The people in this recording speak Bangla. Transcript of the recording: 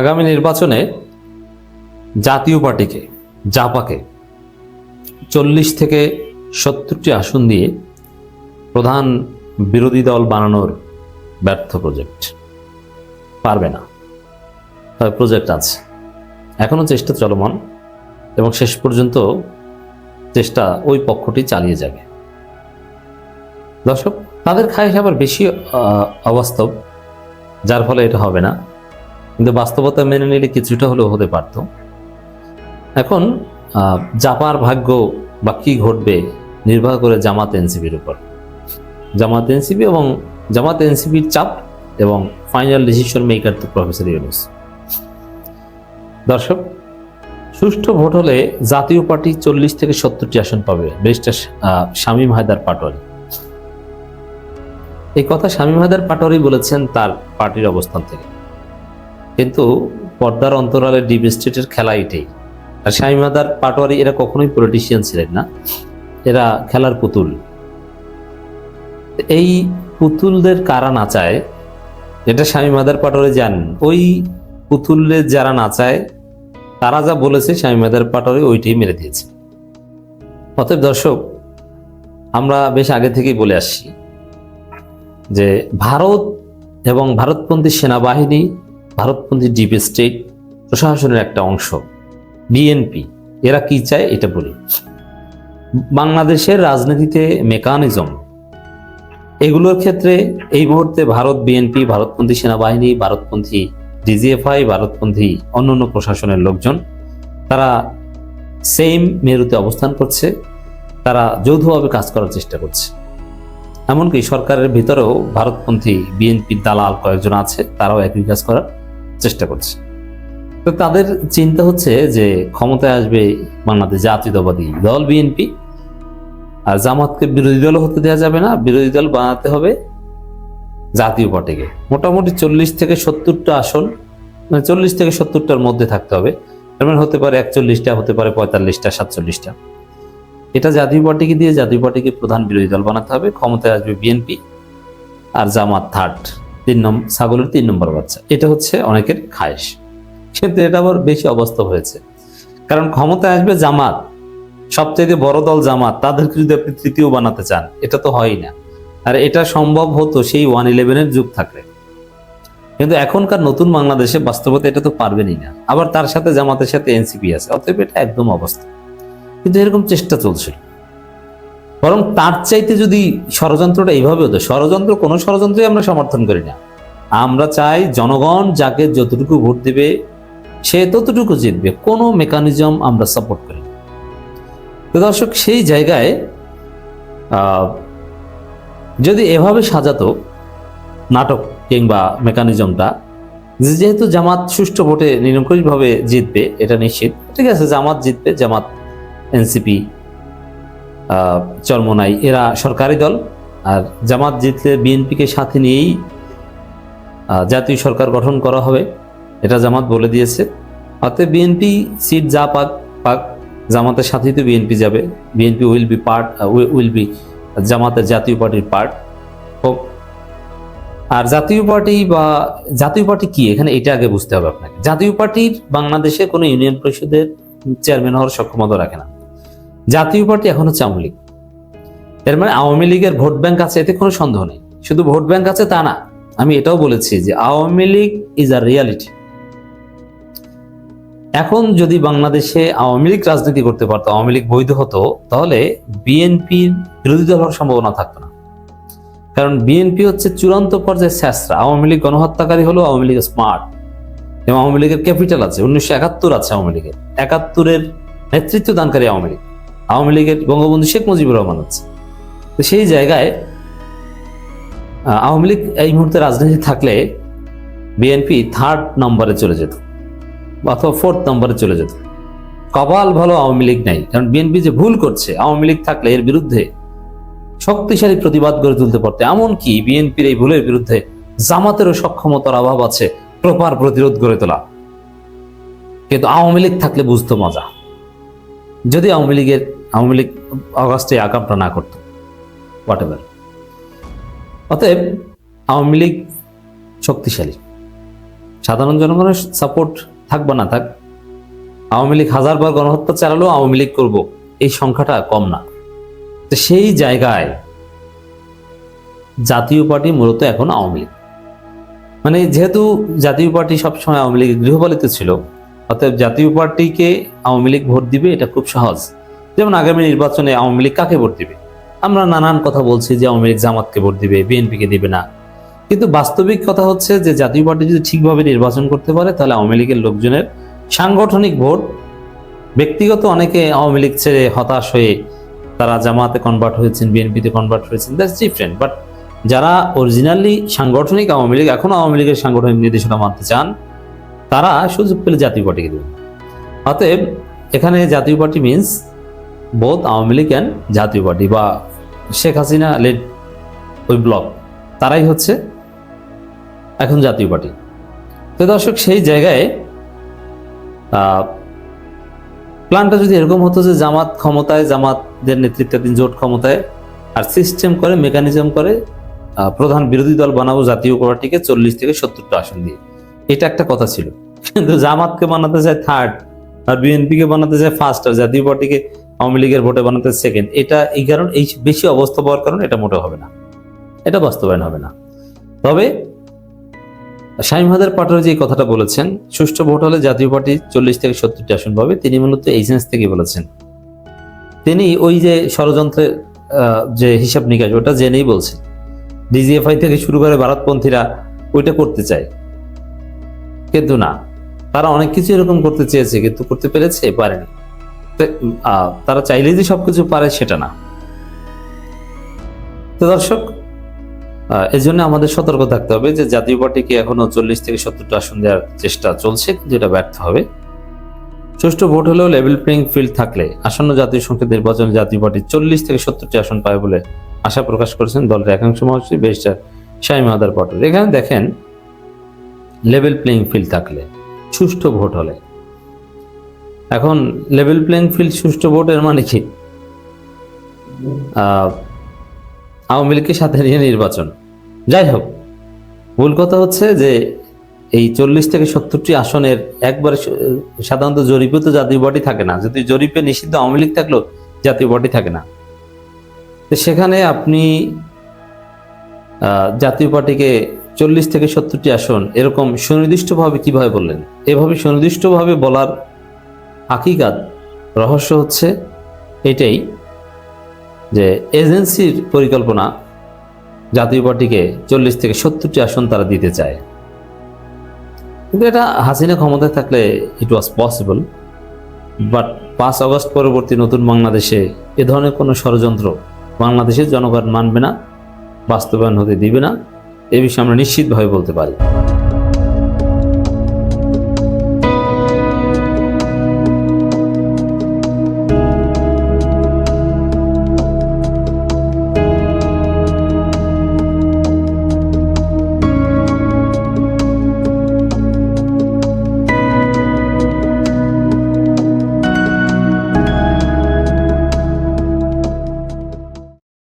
আগামী নির্বাচনে জাতীয় পার্টিকে, জাপাকে চল্লিশ থেকে সত্তরটি আসন দিয়ে প্রধান বিরোধী দল বানানোর ব্যর্থ প্রজেক্ট। পারবে না। তবে প্রজেক্ট আছে। এখনও চেষ্টা চলমান এবং শেষ পর্যন্ত চেষ্টা ওই পক্ষটি চালিয়ে যাবে। দর্শক, তাদের খায় আবার বেশি অবাস্তব, যার ফলে এটা হবে না। কিন্তু বাস্তবতা মেনে নিলে কিছুটা হলেও হতে পারত। এখন জাপার ভাগ্য বা কি ঘটবে নির্ভর করে জামাত এনসিপির উপর। জামাত এনসিপি এবং জামাত এনসিপির চাপ এবং ফাইনাল ডিসিশন মেকার তো প্রফেসর ইউনুস দর্শক, সুষ্ঠু ভোট হলে জাতীয় পার্টি চল্লিশ থেকে সত্তরটি আসন পাবে ব্যারিস্টার শামীম হায়দার পাটোয়ারি। এই কথা শামীম হায়দার পাটোয়ারি বলেছেন তার পার্টির অবস্থান থেকে। কিন্তু পর্দার অন্তরালে ডিপ স্টেটের খেলা এটাই। আর শামীম হায়দার পাটোয়ারি, এরা কখনোই পলিটিশিয়ান ছিলেন না। এরা খেলার পুতুল। এই পুতুলদের কারা নাচায় এটা স্বামী মাদার পাটোয়ারি জানেন, ওই পুতুলের যারা নাচায় তারা যা বলেছে স্বামী মাদার পাটোয়ারি ওইটাই মেরে দিয়েছে। অতএব দর্শক, আমরা বেশ আগে থেকেই বলে আসছি যে ভারত এবং ভারতপন্থী সেনাবাহিনী ভারতপন্থী ডিপ স্টেট প্রশাসনের একটা অংশ। বিএনপি এরা কি চায় এটা বলি। বাংলাদেশের রাজনীতিতে মেকানিজম, এগুলোর ক্ষেত্রে এই মুহূর্তে ভারত বিএনপি ভারতপন্থী সেনাবাহিনী ভারতপন্থী ডিজিএফআই ভারতপন্থী অন্যান্য প্রশাসনের লোকজন, তারা সেম মেরুতে অবস্থান করছে, তারা যৌথভাবে কাজ করার চেষ্টা করছে। এমনকি সরকারের ভিতরেও ভারতপন্থী বিএনপির দালাল কয়েকজন আছে, তারাও একই কাজ করার চেষ্টা করছে। তো তাদের চিন্তা হচ্ছে যে ক্ষমতায় আসবে বাংলাদেশ জাতীয়তাবাদী দল, বিএনপি। আর জামাতকে বিরোধী দল হতে দেওয়া যাবে না, বিরোধী দল বানাতে হবে জাতীয় পার্টিকে। মোটামুটি চল্লিশ থেকে সত্তরটা আসন মানে চল্লিশ থেকে সত্তরটার মধ্যে থাকতে হবে। তার মানে হতে পারে একচল্লিশটা, হতে পারে পঁয়তাল্লিশটা, সাতচল্লিশটা। এটা জাতীয় পার্টিকে দিয়ে জাতীয় পার্টিকে প্রধান বিরোধী দল বানাতে হবে। ক্ষমতায় আসবে বিএনপি আর জামাত থার্ড। তিন নম্বর ছাগলের তিন নম্বর বাচ্চা। এটা হচ্ছে অনেকের খায়েশ। কিন্তু এটা আবার বেশি অবাস্তব হয়েছে। কারণ ক্ষমতায় আসবে জামাত সবচেয়ে বড় দল জামাত, তাদেরকে যদি আপনি তৃতীয় বানাতে চান, এটা তো হয়ই না। আর এটা সম্ভব হতো সেই ওয়ান ইলেভেনের যুগ থাকলে। কিন্তু এখনকার নতুন বাংলাদেশে বাস্তবতা এটা তো পারবেনই না। আবার তার সাথে জামাতের সাথে এনসিপি আছে, অতএব এটা একদম অবস্থা কিন্তু এরকম চেষ্টা চলছিল। বরং তার চাইতে যদি ষড়যন্ত্রটা এইভাবে হতো, ষড়যন্ত্র কোনো ষড়যন্ত্রই আমরা সমর্থন করি না। আমরা চাই জনগণ যাকে যতটুকু ভোট দেবে, সে ততটুকু জিতবে, কোনো মেকানিজম আমরা সাপোর্ট করি তো দর্শক, সেই জায়গায় যদি এভাবে সাজাতো নাটক কিংবা মেকানিজমটা যেহেতু জামাত সুষ্ঠু ভোটে নিরঙ্কুশভাবে জিতবে, এটা নিশ্চিত। ঠিক আছে, জামাত জিতবে, জামাত এনসিপি চরমনাই এরা সরকারি দল আর জামাত জিতলে বিএনপিকে সাথে নিয়েই জাতীয় সরকার গঠন করা হবে, এটা জামাত বলে দিয়েছে। অতএব বিএনপি সিট যা পাক পাক, জামাতের সাথেই তো বিএনপি যাবে। BNP will be part will be জামাতের জাতীয় পার্টির পার্ট। হোক, আর জাতীয় পার্টি বা, জাতীয় পার্টি কি? এখানে এটা আগে বুঝতে হবে আপনাকে। জাতীয় পার্টির বাংলাদেশে কোনো ইউনিয়ন পরিষদের চেয়ারম্যান হওয়ার সক্ষমতা রাখে না। জাতীয় পার্টি এখন হচ্ছে আওয়ামী লীগ। এর মানে আওয়ামী লীগের ভোট ব্যাংক আছে, এতে কোনো সন্দেহ নেই। শুধু ভোট ব্যাংক আছে তা না, আমি এটাও বলেছি যে Awami League is a reality এখন যদি বাংলাদেশে আওয়ামী লীগ রাজনীতি করতে পারতো, আওয়ামী লীগ বৈধ হতো, তাহলে বিএনপির বিরোধী দল হওয়ার সম্ভাবনা থাকতো না। কারণ বিএনপি হচ্ছে চূড়ান্ত পর্যায়ে স্যাসরা আওয়ামী লীগ গণহত্যাকারী হলো আওয়ামী লীগ স্মার্ট এবং আওয়ামী লীগের ক্যাপিটাল আছে, উনিশশো একাত্তর আছে আওয়ামী লীগের। একাত্তরের নেতৃত্ব দানকারী আওয়ামী লীগ। আওয়ামী লীগের বঙ্গবন্ধু শেখ মুজিবুর রহমান আছে। তো সেই জায়গায় আওয়ামী লীগ এই মুহূর্তে রাজনীতি থাকলে বিএনপি থার্ড নম্বরে চলে যেত অথবা ফোর্থ নম্বরে চলে যেত। কপাল ভালো আওয়ামী লীগ নাই। কারণ বিএনপি যে ভুল করছে, আওয়ামী লীগ থাকলে এর বিরুদ্ধে শক্তিশালী প্রতিবাদ গড়ে তুলতে পারতে। এমনকি বিএনপির এই ভুলের বিরুদ্ধে জামাতেরও সক্ষমতার অভাব আছে, প্রপার প্রতিরোধ গড়ে তোলা। কিন্তু আওয়ামী লীগ থাকলে বুঝতো মজা। যদি আওয়ামী লীগের আওয়ামী লীগ অগাস্টে আকামটা না করতো। হোয়াট এভার অতএব আওয়ামী লীগ শক্তিশালী। সাধারণ জনগণের সাপোর্ট থাক বা না, থাক। আওয়ামী লীগ হাজার বার গণহত্যা চালালেও আওয়ামী লীগ করব, এই সংখ্যাটা কম না। তো সেই জায়গায় জাতীয় পার্টি মূলত এখন আওয়ামী লীগ। মানে যেহেতু জাতীয় পার্টি সবসময় আওয়ামী লীগের গৃহপালিত ছিল, অতএব জাতীয় পার্টিকে আওয়ামী লীগ ভোট দিবে এটা খুব সহজ। যেমন আগামী নির্বাচনে আওয়ামী লীগ কাকে ভোট দিবে? আমরা নানান কথা বলছি যে আওয়ামী লীগ জামাতকে ভোট দিবে, বিএনপিকে দিবে না। কিন্তু বাস্তবিক কথা হচ্ছে যে জাতীয় পার্টি যদি ঠিকভাবে নির্বাচন করতে পারে, তাহলে আওয়ামী লীগের লোকজনের সাংগঠনিক ভোট, ব্যক্তিগত অনেকে আওয়ামী লীগ ছেড়ে হতাশ হয়ে তারা জামাতে কনভার্ট হয়েছেন, বিএনপিতে কনভার্ট হয়েছেন দ্যাটস ডিফারেন্ট বাট যারা অরিজিনালি সাংগঠনিক আওয়ামী লীগ, এখন আওয়ামী লীগের সাংগঠনিক নির্দেশনা মানতে চান, তারা সুযোগ পেলে জাতীয় পার্টিকে দেবেন। অতএব এখানে Jatiya Party means both Awami League and Jatiya Party বা শেখ হাসিনা লেড ওই ব্লক তারাই হচ্ছে এখন জাতীয় পার্টি তো দর্শক, সেই জায়গায় প্ল্যানটা যদি এরকম হতো যে জামাত ক্ষমতায়, জামাতদের নেতৃত্বাধীন জোট ক্ষমতায় আর সিস্টেম করে মেকানিজম করে প্রধান বিরোধী দল বানাবো জাতীয় পার্টিকে চল্লিশ থেকে সত্তরটা আসন দিয়ে। এটা একটা কথা ছিল। কিন্তু জামাতকে বানাতে চায় থার্ড আর বিএনপিকে বানাতে চায় ফার্স্ট আর জাতীয় পার্টিকে আওয়ামী লীগের ভোটে বানাতে সেকেন্ড এটা এই কারণ এই বেশি অবস্থা পাওয়ার কারণে এটা মোটেও হবে না। এটা বাস্তবায়ন হবে না। তবে শাহিম হাদার পাটোয়ারি যে কথাটা বলেছেন, সুষ্ঠু ভোট হলে জাতীয় পার্টি চল্লিশ থেকে সত্তরটি আসন পাবে। তিনি মূলত এই সেন্স থেকে বলেছেন। তিনি ওই যে ষড়যন্ত্রের যে হিসাব নিকাশ, ওটা জেনেই বলছেন। ডিজিএফআই থেকে শুরু করে ভারতপন্থীরা ওইটা করতে চায়। কিন্তু না, তারা অনেক কিছু এরকম করতে চেয়েছে, কিন্তু করতে পেরেছে, পারেনি। তারা চাইলে যে সবকিছু পারে সেটা না। তো দর্শক এই জন্য আমাদের সতর্ক থাকতে হবে যে জাতীয় পার্টিকে এখনও চল্লিশ থেকে সত্তরটা আসন দেওয়ার চেষ্টা চলছে কিন্তু এটা ব্যর্থ হবে। সুষ্ঠু ভোট হলেও লেভেল প্লেইং ফিল্ড থাকলে আসন্ন জাতীয় সংসদ নির্বাচনে জাতীয় পার্টি চল্লিশ থেকে সত্তরটি আসন পায় বলে আশা প্রকাশ করেছেন দলের একাংশ মহাসচিব ব্যারিস্টার শাহিম হাদার পটল। এখানে দেখেন লেভেল প্লেইং ফিল্ড থাকলে সুষ্ঠু ভোট হলে এখন লেভেল প্লেইং ফিল্ড সুষ্ঠু ভোটের মানে কি? আওয়ামী লীগকে সাথে নিয়ে নির্বাচন। যাই হোক, মূল কথা হচ্ছে যে এই চল্লিশ থেকে সত্তরটি আসনের একবারে সাধারণত জরিপে তো জাতীয় পার্টি থাকে না। যদি জরিপে নিষিদ্ধ আওয়ামী লীগ থাকলেও জাতীয় পার্টি থাকে না। তো সেখানে আপনি জাতীয় পার্টিকে চল্লিশ থেকে সত্তরটি আসন এরকম সুনির্দিষ্টভাবে কীভাবে বললেন? এভাবে সুনির্দিষ্টভাবে বলার হাকিকাত, রহস্য হচ্ছে এটাই যে এজেন্সির পরিকল্পনা জাতীয় পার্টিকে চল্লিশ থেকে সত্তরটি আসন তারা দিতে চায়। কিন্তু এটা হাসিনা ক্ষমতায় থাকলে ইট ওয়াজ পসিবল বাট পাঁচ আগস্ট পরবর্তী নতুন বাংলাদেশে এ ধরনের কোনো ষড়যন্ত্র বাংলাদেশের জনগণ মানবে না, বাস্তবায়ন হতে দিবে না, এ বিষয়ে আমরা নিশ্চিতভাবে বলতে পারি।